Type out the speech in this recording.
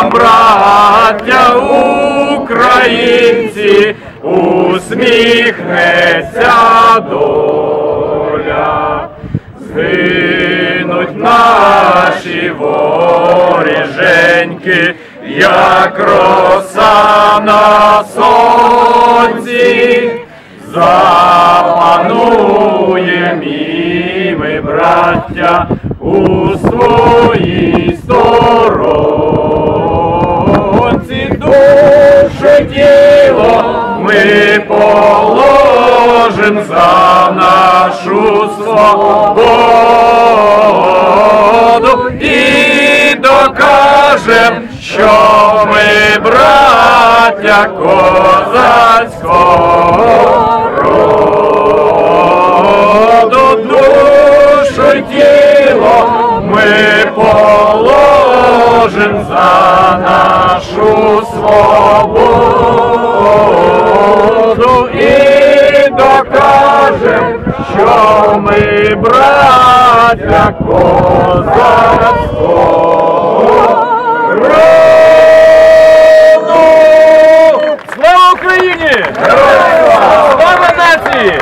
нам, браття українці, усміхнеться доля. Згинуть наші воріженьки, як роса на сонці, запануєм і ми, браття, у своїй сторонці. Тіло ми положим за нашу свободу і докажем, що ми браття козацького роду. Душу й тіло ми положим за нашу що ми браття козацького роду. Слава Україні! Слава нації!